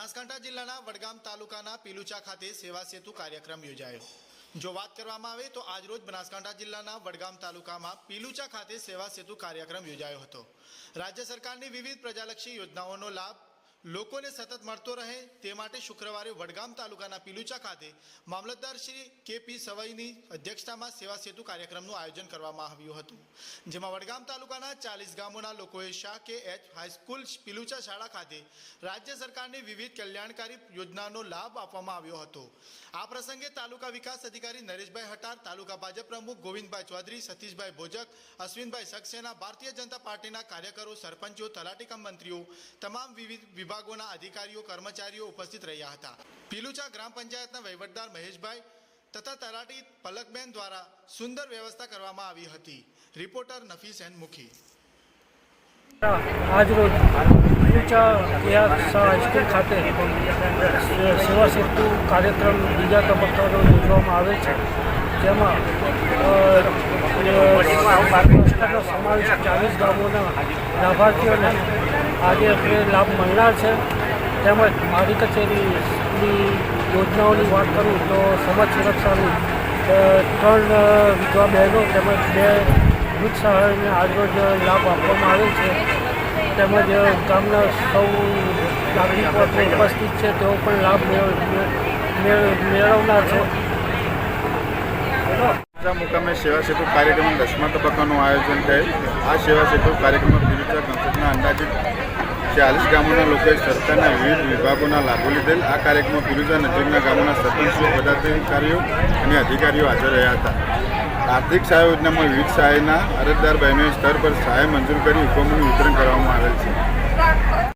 બનાસકાંઠા જિલ્લાના વડગામ તાલુકાના પીલુચા ખાતે સેવા સેતુ કાર્યક્રમ યોજાયો. જો વાત કરવામાં આવે તો આજરોજ બનાસકાંઠા જિલ્લાના વડગામ તાલુકામાં પીલુચા ખાતે સેવા સેતુ કાર્યક્રમ યોજાયો હતો. રાજ્ય સરકારની વિવિધ પ્રજાલક્ષી યોજનાઓનો લાભ લોકોને સતત મળતો રહે તે માટે શુક્રવારે વડગામ તાલુકાના પીલુચા ખાતે મામલતદાર શ્રી કે પી સવાઈની અધ્યક્ષતામાં સેવા સેતુ કાર્યક્રમનું આયોજન કરવામાં આવ્યું હતું, જેમાં વડગામ તાલુકાના ચાલીસ ગામોના લોકોએ શાહ કે એચ હાઈસ્કૂલ પીલુચા શાળા ખાતે રાજ્ય સરકારની વિવિધ કલ્યાણકારી યોજનાનો લાભ આપવામાં આવ્યો હતો. આ પ્રસંગે તાલુકા વિકાસ અધિકારી નરેશભાઈ હટાર, તાલુકા ભાજપ પ્રમુખ ગોવિંદભાઈ ચૌધરી, સતીશભાઈ ભોજક, અશ્વિનભાઈ સક્સેના, ભારતીય જનતા પાર્ટીના કાર્યકરો, સરપંચો, તલાટી કમ મંત્રીઓ, તમામ વિવિધ વિભાગોના અધિકારીઓ, કર્મચારીઓ ઉપસ્થિત રહ્યા હતા. પીલુચા ગ્રામ પંચાયતના વહીવટદાર મહેશભાઈ તથા તલાટી પલકબેન દ્વારા સુંદર વ્યવસ્થા કરવામાં આવી હતી. રિપોર્ટર નફીસ મુખી. આજરોજ હાઈસ્કૂલ ખાતે સેવા સેતુ કાર્યક્રમ બીજા તબક્કાનો યોજવામાં આવે છે. જેમાં સમાવેશ ચાલીસ ગામોના લાભાર્થીઓને આજે આપણે લાભ મળનાર છે. તેમજ મારી કચેરીની યોજનાઓની વાત કરું તો સમાજ સુરક્ષાની ત્રણ વિધવા બહેનો તેમજ બે વૃદ્ધ સહાયને આજરોજ લાભ આપવામાં આવેલ છે. તેમજ ગામના સૌ નાગરિકો ઉપસ્થિત છે તેઓ પણ લાભ મેળ- મેળ- મેળવનાર છે. સેવા સેતુ કાર્યક્રમ દસમા તબક્કાનું આયોજન થયેલ. આ સેવા સેતુ કાર્યક્રમમાં પીડિતા કંસદના અંદાજિત ચાલીસ ગામોના લોકોએ સરકારના વિવિધ વિભાગોના લાભો લીધેલ. આ કાર્યક્રમમાં પીડિતા નજીકના ગામોના સરપંચો, પદાધિકારીઓ અને અધિકારીઓ હાજર રહ્યા હતા. આર્થિક સહાય યોજનામાં વિવિધ સહાયના અરજદાર બહેનોએ સ્તર પર સહાય મંજૂર કરી હુકમોનું વિતરણ કરવામાં આવેલ છે.